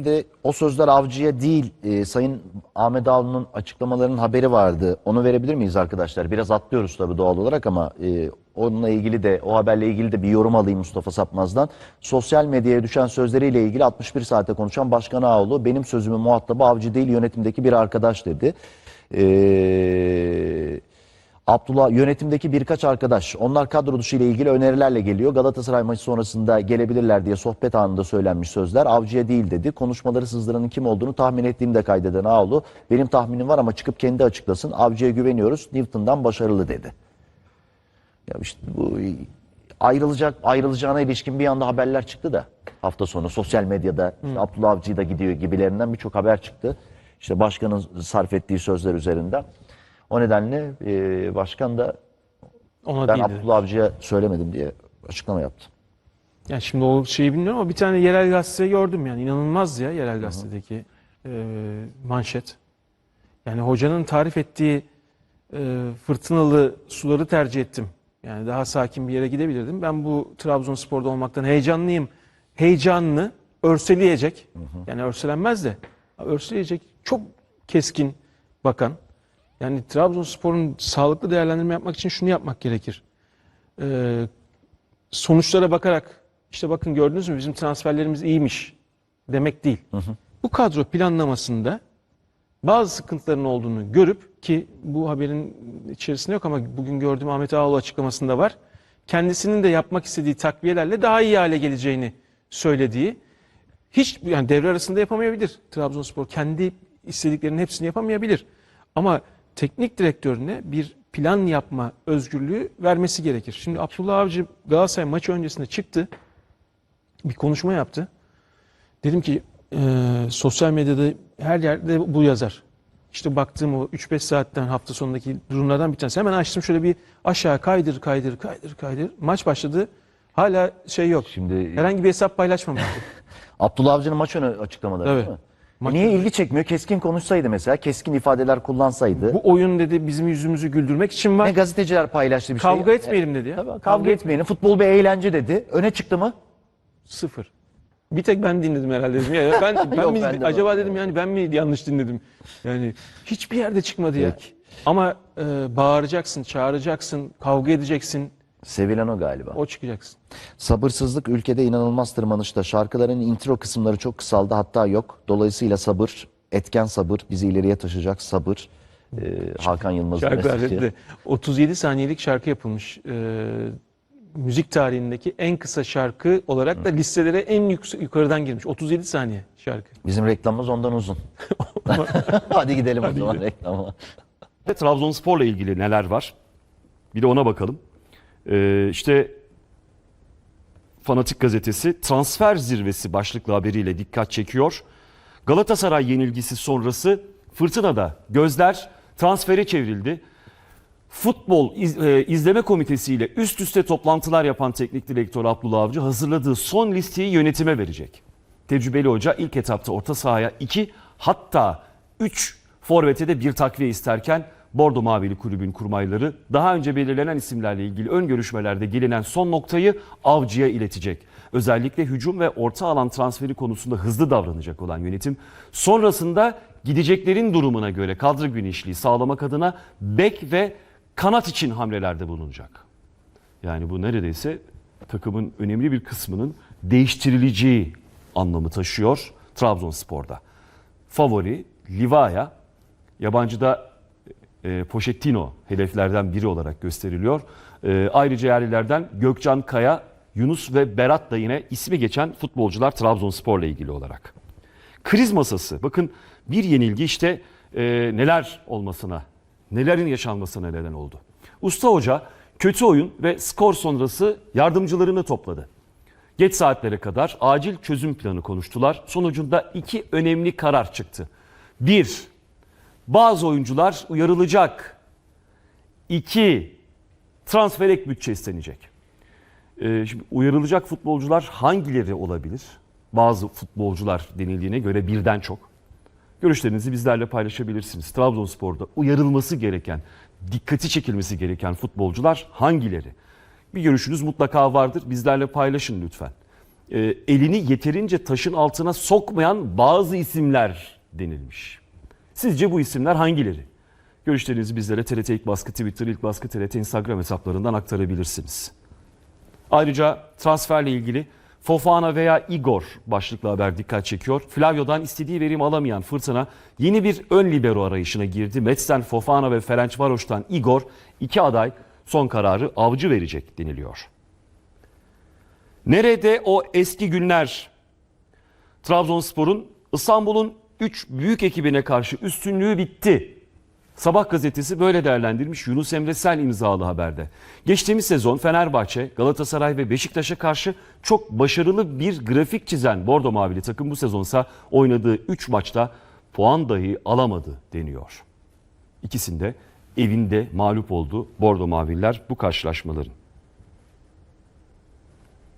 de o sözler avcıya değil e, Sayın Ahmet Ağaoğlu'nun açıklamalarının haberi vardı. Onu verebilir miyiz arkadaşlar? Biraz atlıyoruz tabii doğal olarak ama e, onunla ilgili de o haberle ilgili de bir yorum alayım Mustafa Sapmaz'dan. Sosyal medyaya düşen sözleriyle ilgili 61 saate konuşan Başkan Ağaoğlu benim sözümün muhatabı avcı değil yönetimdeki bir arkadaş dedi. Eee Abdullah yönetimdeki birkaç arkadaş onlar kadro dışı ile ilgili önerilerle geliyor. Galatasaray maçı sonrasında gelebilirler diye sohbet anında söylenmiş sözler. Avcıya değil dedi. Konuşmaları sızdıranın kim olduğunu tahmin ettiğimde kaydeden Ağoğlu. Benim tahminim var ama çıkıp kendi açıklasın. Avcıya güveniyoruz. Newton'dan başarılı dedi. Ya işte bu ayrılacak ayrılacağına ilişkin bir anda haberler çıktı da hafta sonu sosyal medyada işte Abdullah Avcı da gidiyor gibilerinden birçok haber çıktı. İşte başkanın sarf ettiği sözler üzerinden. O nedenle e, başkan da Ona ben değil dedi. Abdullah Avcı'ya söylemedim diye açıklama yaptı. Yani şimdi o şeyi bilmiyorum ama bir tane yerel gazete gördüm yani inanılmaz ya yerel gazetedeki e, manşet. Yani hocanın tarif ettiği e, fırtınalı suları tercih ettim. Yani daha sakin bir yere gidebilirdim. Ben bu Trabzonspor'da olmaktan heyecanlıyım. Heyecanlı, örseleyecek. Yani örselenmez de örseleyecek çok keskin bakan. Yani Trabzonspor'un sağlıklı değerlendirme yapmak için şunu yapmak gerekir. Ee, sonuçlara bakarak işte bakın gördünüz mü bizim transferlerimiz iyiymiş demek değil. Bu kadro planlamasında bazı sıkıntıların olduğunu görüp ki bu haberin içerisinde yok ama bugün gördüğüm Ahmet Ağaoğlu açıklamasında var. Kendisinin de yapmak istediği takviyelerle daha iyi hale geleceğini söylediği hiç yani devre arasında yapamayabilir Trabzonspor. Kendi istediklerinin hepsini yapamayabilir. Ama teknik direktörüne bir plan yapma özgürlüğü vermesi gerekir. Şimdi Abdullah Avcı Galatasaray maçı öncesinde çıktı. Bir konuşma yaptı. Dedim ki e, sosyal medyada her yerde bu yazar. İşte baktığım o 3-5 saatten hafta sonundaki durumlardan bir tanesi. Hemen açtım şöyle bir aşağı kaydır kaydır kaydır kaydır. Maç başladı. Hala şey yok. Şimdi- Herhangi bir hesap paylaşmamıştı. Abdullah Avcı'nın maç önü açıklamaları Evet. değil mi? Maç Niye ilgi çekmiyor? Keskin konuşsaydı mesela, keskin ifadeler kullansaydı. bu oyun dedi bizim yüzümüzü güldürmek için var. ne gazeteciler paylaştı bir şey. Kavga etmeyelim dedi ya. Tabii, kavga etmeyelim. Futbol bir eğlence dedi. Öne çıktı mı? Sıfır. Bir tek ben dinledim herhalde dedim. Ya ben, ben Yok, mi- ben de acaba dedim yani ben mi yanlış dinledim? Yani hiçbir yerde çıkmadı ya. Peki. Ama e, bağıracaksın, çağıracaksın, kavga edeceksin. Sevilen o galiba. O çıkacaksın. Sabırsızlık ülkede inanılmaz tırmanışta. Şarkıların intro kısımları çok kısaldı hatta yok. Dolayısıyla sabır, etken sabır, bizi ileriye taşıyacak sabır. Ee, Hakan Yılmaz'ın dedi. 37 saniyelik şarkı yapılmış. E, müzik tarihindeki en kısa şarkı olarak da listelere en yukarıdan girmiş. 37 saniye şarkı. Bizim reklamımız ondan uzun. Hadi gidelim o zaman reklama. Ve Trabzonspor'la ilgili neler var? Bir de ona bakalım. Ee, işte Fanatik Gazetesi transfer zirvesi başlıklı haberiyle dikkat çekiyor. Galatasaray yenilgisi sonrası fırtınada gözler transfere çevrildi. Futbol iz- e, izleme komitesiyle üst üste toplantılar yapan teknik direktör Abdullah Avcı hazırladığı son listeyi yönetime verecek. Tecrübeli hoca ilk etapta orta sahaya 2 hatta 3 forvete de bir takviye isterken Bordo Mavili kulübün kurmayları daha önce belirlenen isimlerle ilgili ön görüşmelerde gelinen son noktayı Avcı'ya iletecek. Özellikle hücum ve orta alan transferi konusunda hızlı davranacak olan yönetim sonrasında gideceklerin durumuna göre kadro genişliği sağlamak adına bek ve kanat için hamlelerde bulunacak. Yani bu neredeyse takımın önemli bir kısmının değiştirileceği anlamı taşıyor Trabzonspor'da. Favori Livaya, yabancıda e, Pochettino hedeflerden biri olarak gösteriliyor. E, ayrıca yerlilerden Gökcan Kaya, Yunus ve Berat da yine ismi geçen futbolcular Trabzonspor'la ilgili olarak. Kriz masası. Bakın bir yenilgi işte e, neler olmasına, nelerin yaşanmasına neden oldu. Usta Hoca kötü oyun ve skor sonrası yardımcılarını topladı. Geç saatlere kadar acil çözüm planı konuştular. Sonucunda iki önemli karar çıktı. Bir, bazı oyuncular uyarılacak. İki, transfer ek bütçe istenecek. Ee, şimdi uyarılacak futbolcular hangileri olabilir? Bazı futbolcular denildiğine göre birden çok. Görüşlerinizi bizlerle paylaşabilirsiniz. Trabzonspor'da uyarılması gereken, dikkati çekilmesi gereken futbolcular hangileri? Bir görüşünüz mutlaka vardır. Bizlerle paylaşın lütfen. e, elini yeterince taşın altına sokmayan bazı isimler denilmiş. Sizce bu isimler hangileri? Görüşlerinizi bizlere TRT İlk Baskı Twitter, İlk Baskı TRT Instagram hesaplarından aktarabilirsiniz. Ayrıca transferle ilgili Fofana veya Igor başlıklı haber dikkat çekiyor. Flavio'dan istediği verimi alamayan Fırtına yeni bir ön libero arayışına girdi. Metz'ten Fofana ve Ferencvaros'tan Igor iki aday son kararı avcı verecek deniliyor. Nerede o eski günler? Trabzonspor'un İstanbul'un 3 büyük ekibine karşı üstünlüğü bitti. Sabah gazetesi böyle değerlendirmiş Yunus Emre Sel imzalı haberde. Geçtiğimiz sezon Fenerbahçe, Galatasaray ve Beşiktaş'a karşı çok başarılı bir grafik çizen Bordo Mavili takım bu sezonsa oynadığı 3 maçta puan dahi alamadı deniyor. İkisinde evinde mağlup oldu Bordo Maviller bu karşılaşmaların.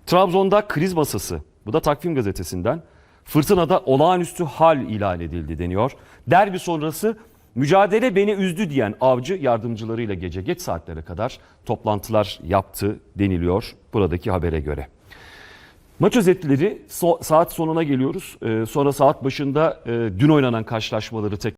Trabzon'da kriz masası. Bu da takvim gazetesinden. Fırtınada olağanüstü hal ilan edildi deniyor. Derbi sonrası mücadele beni üzdü diyen avcı yardımcılarıyla gece geç saatlere kadar toplantılar yaptı deniliyor buradaki habere göre. Maç özetleri so- saat sonuna geliyoruz. Ee, sonra saat başında e, dün oynanan karşılaşmaları tek